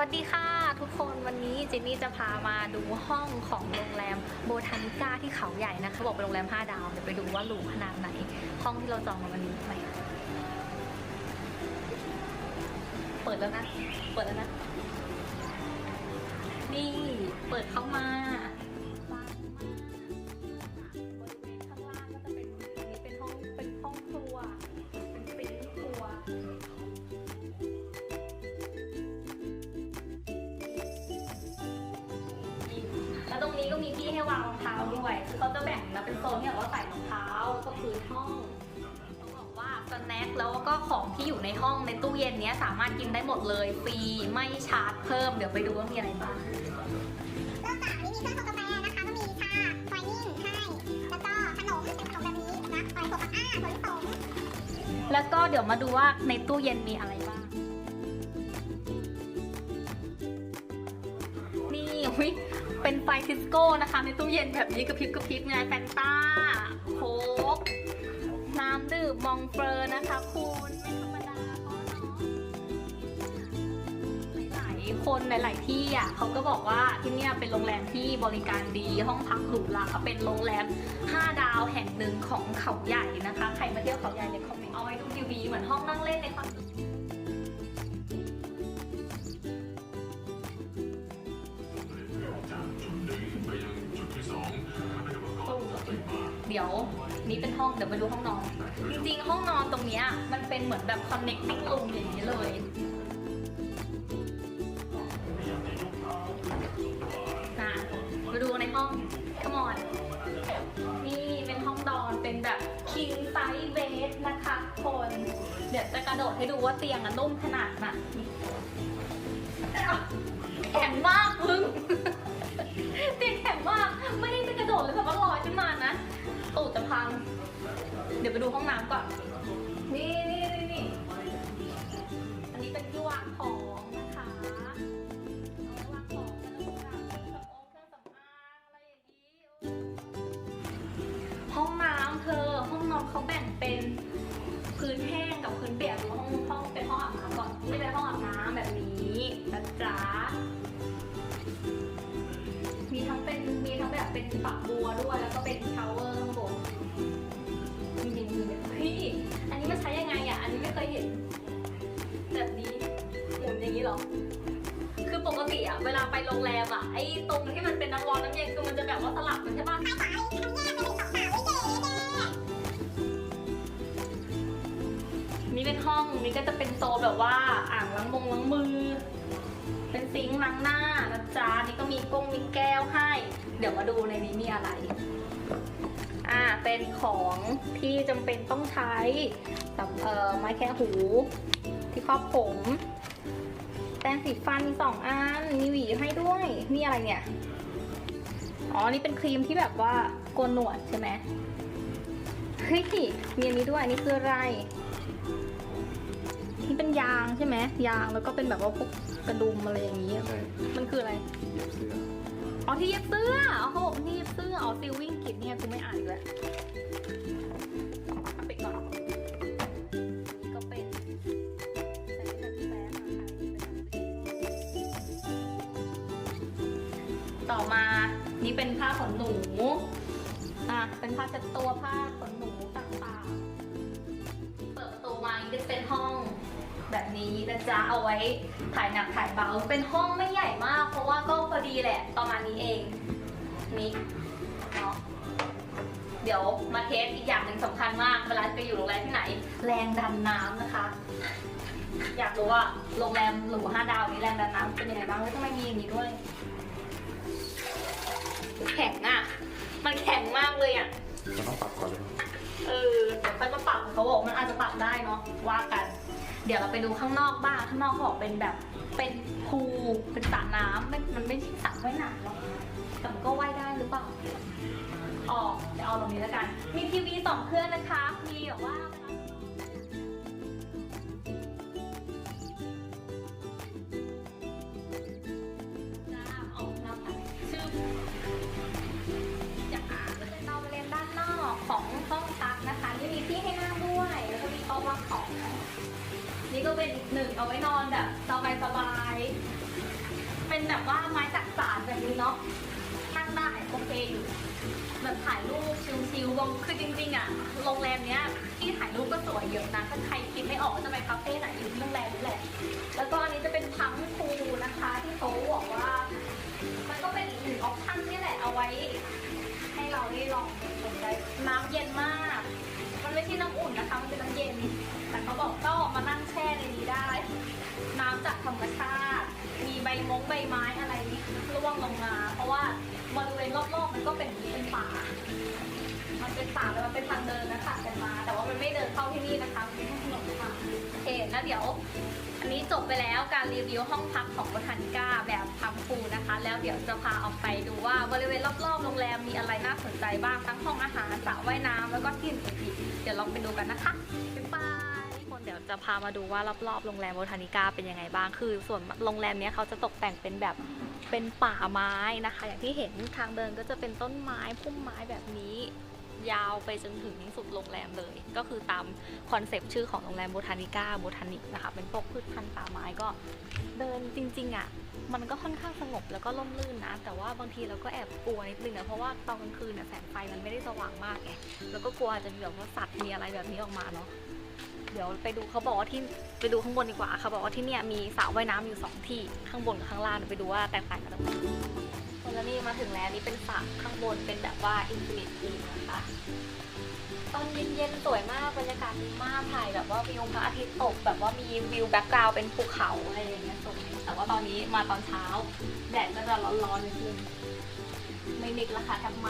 วัสดีค่ะ ทุกคนวันนี้เจนนี่จะพามาดูห้องของโรงแรมโบทานิก้าที่เขาใหญ่นะคะบอกเป็นโรงแรม 5 ดาวเดี๋ยวไปดูว่าหรูขนาดไหน ห้องที่เราจองมาวันนี้ไปเปิดแล้วนะ เปิดแล้วนะ นี่เปิดเข้ามา นี้ก็มีที่ให้วางรองเท้าด้วย คือเขาจะแบ่งนะเป็นโซนที่แบบว่าใส่รองเท้าก็คือห้องต้องบอกว่าสแน็คแล้วก็ของที่อยู่ในห้องในตู้เย็นเนี้ยสามารถกินได้หมดเลยฟรีไม่ชาร์จเพิ่มเดี๋ยวไปดูว่ามีอะไรบ้างเริ่มจากอันนี้มีเครื่องชงกาแฟนะคะก็มีชาไวนิ่งให้แล้วก็ขนมเป็นขนมแบบนี้นะไวโกะอ้าถั่วลิสงแล้วก็เดี๋ยวมาดูว่าในตู้เย็นมีอะไรบ้างนี่อุ๊ย เป็นไฟซิสโก้นะคะ ในตู้เย็นแบบนี้กระพริบกระพริบไงแฟนต้าโค้กน้ำดื่มมองเฟอร์นะคะคุณธรรมดาพ่อเนาะหลายคนหลาย ๆ ที่อะเขาก็บอกว่าที่เนี่ยเป็นโรงแรมที่บริการดีห้องพักหรูหราเป็นโรงแรม 5 ดาวแห่งหนึ่งของเขาใหญ่นะคะ ใครมาเที่ยวเขาใหญ่เลยคอมเมนต์เอาไว้ดูทีวีเหมือนห้องนั่งเล่นในคอนโด ดี๋ยวนี่เป็นห้องเดี๋ยวไปดูห้องนอน จริงๆ ห้องนอนตรงเนี้ยมันเป็นเหมือนแบบ connecting room อย่างนี้เลยนะมาดูในห้อง come on นี่เป็นห้องนอนเป็นแบบ king size bed นะคะคน เดี๋ยวจะกระโดดให้ดูว่าเตียงอะนุ่มขนาดไหนแข็งมากพึ่ง ดี๋ยวไปดูห้องน้ำก่อน นี่นี่นี่นี่อันนี้เป็นที่วางของนะคะเอาไว้วางของกันนะคะเครื่องสำอางเครื่องสำอางอะไรอย่างนี้โอ้ห้องน้ำเธอ ห้องนอนเขาแบ่งเป็นพื้นแห้งกับพื้นเปียกหรือว่าห้องห้องเป็นห้องอาบน้ำก่อนไม่เป็นห้องอาบน้ำแบบนี้นะจ๊ะมีทั้งเป็นมีทั้งแบบเป็นฝักบัวด้วยแล้วก็เป็นชาวเวอร์ข้างบน ยเห็น แบบนี้หมุนอย่างนี้เหรอ คือปกติอะเวลาไปโรงแรมอะไอ้ตรงที่มันเป็นน้ำร้อนน้ำเย็นคือมันจะแบบว่าสลับกันใช่ปะนี่เป็นห้องนี่ก็จะเป็นโซนแบบว่าอ่างล้างมงล้างมือ เป็นซิงค์ล้างหน้านะจ๊ะนี่ก็มีก้งมีแก้วให้ เดี๋ยวมาดูในนี้มีอะไร อ่าเป็นของที่จำเป็นต้องใช้สำเอ่อไม้แค่หู ที่ครอบผมแปรงสีฟันมีสองอันมีหวีให้ด้วย นี่อะไรเนี่ย อ๋อ นี่เป็นครีมที่แบบว่าโกนหนวดใช่ไหมเฮ้ยมีอันนี้ด้วยอันนี้คืออะไรนี่เป็นยางใช่ไหมยางแล้วก็เป็นแบบว่าพวกกระดุมอะไรอย่างนี้ มันคืออะไรเย็บเสื้อ อ๋อที่เย็บเสื้ออ๋อเขาบอกนี่เย็บเสื้ออ๋อซิลวิ่งกิจเนี่ยกูไม่อ่านอีกแล้วเอาไปก่อนนี่ก็เป็นใส่เป็นแฟนต่อมานี่เป็นผ้าขนหนูอะเป็นผ้าเช็ดตัวผ้าขน นี้นะจ๊ะเอาไว้ถ่ายหนักถ่ายเบาเป็นห้องไม่ใหญ่มาก เพราะว่าก็พอดีแหละประมาณนี้เองนี่เนาะเดี๋ยวมาเทสอีกอย่างหนึ่งสำคัญมากเวลาไปอยู่โรงแรมที่ไหน แรงดันน้ำนะคะ อยากรู้ว่าโรงแรมหรูห้าดาวนี้แรงดันน้ำเป็นยังไงบ้างแล้วทำไมมีอย่างนี้ด้วย แข็งอะ มันแข็งมากเลยอะจะต้องปรับก่อนเลย เออเดี๋ยวค่อยมาปรับเขาบอกมันอาจจะปรับได้เนาะว่ากัน เดี๋ยวเราไปดูข้างนอกบ้างข้างนอกเขาบอกเป็นแบบเป็นพูเป็นสระน้ำมันมันไม่ใช่สระว่ายน้ำหรอกแต่มันก็ว่ายได้หรือเปล่าอ๋อเดี๋ยวเอาตรงนี้แล้วกัน มีทีวีสองเครื่องนะคะ มีแบบว่าจ้าเอาน้ำไปชื่อจะอ่านก็จะเรียนด้านนอกของห้อง ที่ให้นั่งด้วย แล้วก็มีโต๊ะวางของ นี่ก็เป็นอีกหนึ่งเอาไว้นอนแบบสบายสบายๆแบบว่าไม้จักสารแบบนี้เนาะนั่งได้โอเคอยู่แบบถ่ายรูปชิลๆวงคือจริงๆอะโรงแรมเนี้ยที่ถ่ายรูปก็สวยเยอะนะถ้าใครคิดไม่ออกว่าจะไปคาเฟ่ไหนอยู่ที่โรงแรมนี่แหละ แล้วก็อันนี้จะเป็นพังคูนะคะ ที่เขาบอกว่า มันก็เป็นอีกหนึ่งออปชั่นนี่แหละเอาไว้ ให้เราได้ลองสนใจน้ำเย็นมาก มันไม่ใช่น้ำอุ่นนะคะ มันเป็นน้ำเย็น แต่เขาบอกก็มานั่งแช่ในนี้ได้ น้ำจากธรรมชาติ มีใบมงใบไม้อะไรนี่ร่วงลงมา เพราะว่าบริเวณรอบๆมันก็เป็นนี้เป็นป่า มันเป็นป่าแล้วมันเป็นทางเดินนะคะกันมา แต่ว่ามันไม่เดินเข้าที่นี่นะคะมันเป็นถนนค่ะโอเคแล้วเดี๋ยว อันนี้จบไปแล้วการรีวิวห้องพักของบทันก้าแบบ ดี๋ยวจะพาออกไปดูว่าบริเวณรอบๆโรงแรมมีอะไรน่าสนใจบ้างทั้งห้องอาหารสระว่ายน้ำแล้วก็ที่อื่นๆเดี๋ยวลองไปดูกันนะคะบ๊ายบาทุกคนเดี๋ยวจะพามาดูว่ารอบๆโรงแรมโบทานิก้าเป็นยังไงบ้างคือ ส่วนโรงแรมเนี้ยเขาจะตกแต่งเป็นแบบเป็นป่าไม้นะคะ อย่างที่เห็นทางเดินก็จะเป็นต้นไม้พุ่มไม้แบบนี้ ยาวไปจนถึงสุดโรงแรมเลย ก็คือตามคอนเซปต์ชื่อของโรงแรมโบทานิก้าโบทานิกนะคะเป็นพวกพืชพันธุ์ป่าไม้ก็เดินจริงๆอะ มันก็ค่อนข้างสงบแล้วก็ร่มรื่นนะ แต่ว่าบางทีเราก็แอบกลัวนิดนึงนะเพราะว่าตอนกลางคืนเนี่ยแสงไฟมันไม่ได้สว่างมากไงแล้วก็กลัวอาจจะมีแบบว่าสัตว์มีอะไรแบบนี้ออกมาเนาะเดี๋ยวไปดูเขาบอกว่าที่ไปดูข้างบนดีกว่าเขาบอกว่าที่เนี่ยมีสระว่ายน้ำอยู่สองที่ข้างบนกับข้างล่างเดี๋ยวไปดูว่าแตกต่างกันตรงไหนคนละนี่มาถึงแล้วนี่เป็นสระข้างบนเป็นแบบว่าอินฟินิตพูลนะคะ ตอนเย็นๆสวยมากบรรยากาศดีมากถ่ายแบบว่าวิวพระอาทิตย์ตกแบบว่ามีวิวแบ็กกราวด์เป็นภูเขาอะไรอย่างเงี้ยสวยแต่ว่าตอนนี้มาตอนเช้า แดดก็จะร้อนๆนิดนึงไม่นิกราคาทำไม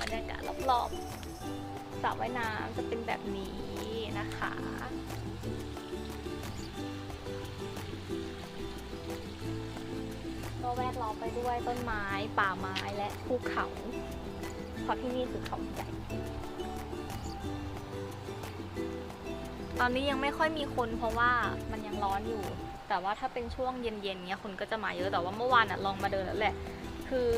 บรรยากาศรอบๆสระว่ายน้ำจะเป็นแบบนี้นะคะ แวดล้อมไปด้วยต้นไม้ ป่าไม้และภูเขาเพราะที่นี่คือเขาใหญ่ ตอนนี้ยังไม่ค่อยมีคนเพราะว่ามันยังร้อนอยู่ แต่ว่าถ้าเป็นช่วงเย็นๆเนี้ยคนก็จะมาเยอะแต่ว่าเมื่อวานอะลองมาเดินแล้วแหละ คือ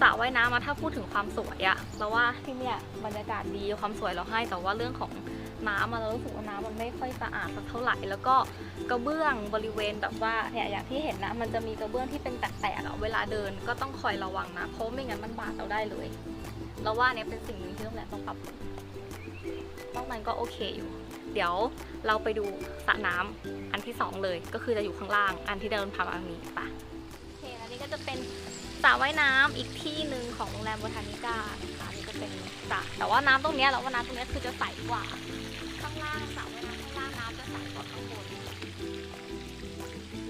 สระว่ายน้ำมาถ้าพูดถึงความสวยอะเราว่าที่เนี่ยบรรยากาศดีความสวยเราให้แต่ว่าเรื่องของ น้ำอะเรารู้สึกว่าน้ำมันไม่ค่อยสะอาดสักเท่าไหร่ แล้วก็กระเบื้องบริเวณแบบว่าเนี่ยอย่างที่เห็นนะ มันจะมีกระเบื้องที่เป็นแตกๆอะเวลาเดินก็ต้องคอยระวังนะ เพราะไม่งั้นมันบาดเราได้เลย เราว่าเนี่ยเป็นสิ่งหนึ่งที่โรงแรมต้องปรับปรุงนอกนั้นก็โอเคอยู่ เดี๋ยวเราไปดูสระน้ำอันที่สองเลย ก็คือจะอยู่ข้างล่าง อันที่เดินผ่านมาทางนี้ปะโอเค อันนี้ก็จะเป็นสระว่ายน้ำอีกที่หนึ่งของโรงแรมโบทานิก้านะคะอันนี่จะเป็นสระแต่ว่าน้ำตรงเนี้ยเราว่าน้ำตรงเนี้ยคือจะใสกว่า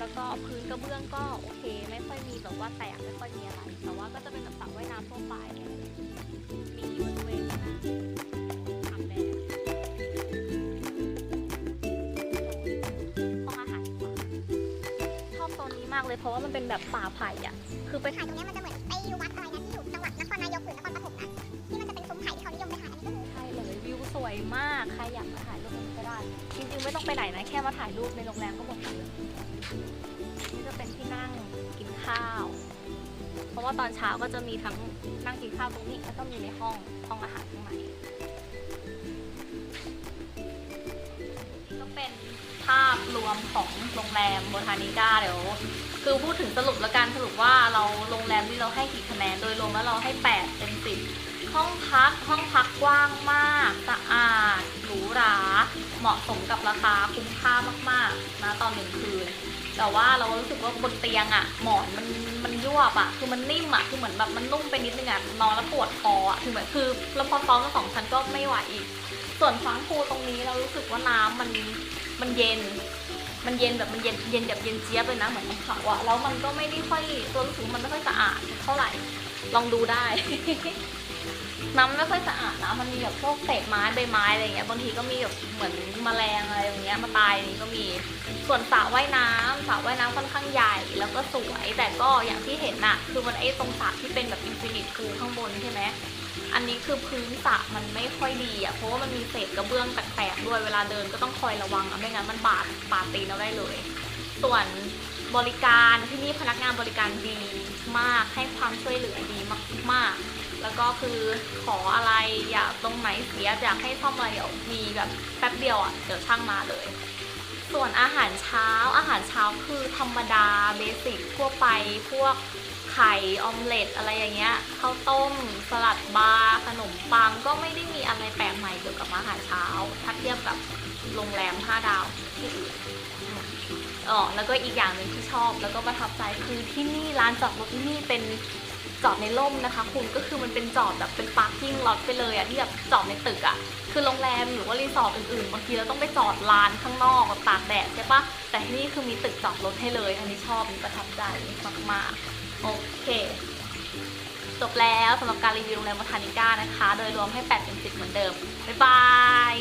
แล้วก็พื้นกระเบื้องก็โอเค ไม่ค่อยมีแบบว่าแตกไม่ค่อยมีอะไร แต่ว่าก็จะเป็นแบบสระว่ายน้ำทั่วไปเนี่ยมีบริเวณนะทำแดดห้องอาหารชอบโซนนี้มากเลยเพราะว่ามันเป็นแบบป่าไผ่อะคือไปถ่ายตรงเนี้ยมันจะเหมือนไปวัดอะไรนะที่อยู่จังหวัดนครนายกหรือนครปฐมนะที่มันจะเป็นซุ้มไผ่ที่เขานิยมไปถ่ายอันนี้ก็คือใช่เลยวิวสวยมากใครอยากมาถ่ายรูปก็ได้ จริงๆไม่ต้องไปไหนนะแค่มาถ่ายรูปในโรงแรมก็หมดเลย นี่จะเป็นที่นั่งกินข้าว เพราะว่าตอนเช้าก็จะมีทั้งนั่งกินข้าวตรงนี้แล้วก็มีในห้องห้องอาหารข้างในนี่ก็เป็นภาพรวมของโรงแรมโบทานิก้าเดี๋ยวคือพูดถึงสรุปแล้วกันสรุปว่าเราโรงแรมที่เราให้กี่คะแนนโดยรวมแล้วเราให้ 8 เต็ม 10 ห้องพักห้องพักกว้างมาก สะอาดหรูหรา เหมาะสมกับราคาคุ้มค่ามากๆนะตอนหนึ่งคืน แต่ว่าเรารู้สึกว่าบนเตียงอะหมอนมันมันยวบอะคือมันนิ่มอะคือเหมือนแบบมันนุ่มไปนิดนึงอะนอนแล้วปวดคออะคือเหมือนคือแล้วพอซ้อมกันสองชั้นก็ไม่ไหวอีก ส่วนฟังพูตรงนี้เรารู้สึกว่าน้ำมันมันเย็น มันเย็นแบบมันเย็นเย็นแบบเย็นเจี๊ยบเลยนะเหมือนน้ำเขาอะแล้วมันก็ไม่ได้ค่อยตัวรู้สึกมันไม่ค่อยสะอาดเท่าไหร่ลองดูได้ น้ำไม่ค่อยสะอาดนะมันมีแบบพวกเศษไม้ใบไม้อะไรเงี้ยบางทีก็มีแบบเหมือนแมลงอะไรอย่างเงี้ยมาตายนี่ก็มีส่วนสระว่ายน้ำสระว่ายน้ำค่อนข้างใหญ่แล้วก็สวยแต่ก็อย่างที่เห็นน่ะคือมันไอ้ตรงสระที่เป็นแบบอินฟินิตพูลข้างบนใช่ไหมอันนี้คือพื้นสระมันไม่ค่อยดีอะเพราะว่ามันมีเศษกระเบื้องแตกๆด้วยเวลาเดินก็ต้องคอยระวังอะไม่งั้นมันบาดปาดตีนเราได้เลย ส่วนบริการที่นี่พนักงานบริการดีมากให้ความช่วยเหลือดีมากๆ แล้วก็คือขออะไรอยากตรงไหนเสียอยากให้ซ่อมอะไรเดี๋ยวมีแบบแป๊บเดียวอะเดี๋ยวช่างมาเลย ส่วนอาหารเช้าอาหารเช้าคือธรรมดาเบสิกทั่วไปพวกไข่ออมเล็ตอะไรอย่างเงี้ยข้าวต้ม สลัดบาร์ขนมปังก็ไม่ได้มีอะไรแปลกใหม่เกี่ยวกับอาหารเช้า ถ้าเทียบกับโรงแรม 5 ดาวที่อื่นอ๋อแล้วก็อีกอย่างหนึ่งที่ชอบแล้วก็ประทับใจคือที่นี่ร้านจอดรถที่นี่เป็น จอดในร่มนะคะ คุณก็คือมันเป็นจอดแบบเป็นพาร์กิ้งล็อตไปเลยอะที่แบบจอดในตึกอะคือโรงแรมหรือว่ารีสอร์ทอื่นๆบางทีเราต้องไปจอดลานข้างนอกแบบตากแดดใช่ปะแต่ที่นี่คือมีตึกจอดรถให้เลย อันนี้ชอบอันนี้ประทับใจมากๆโอเคจบแล้วสำหรับการรีวิวโรงแรมวัฒนิก้านะคะ โดยรวมให้8เป็น10เหมือนเดิม บ๊ายบาย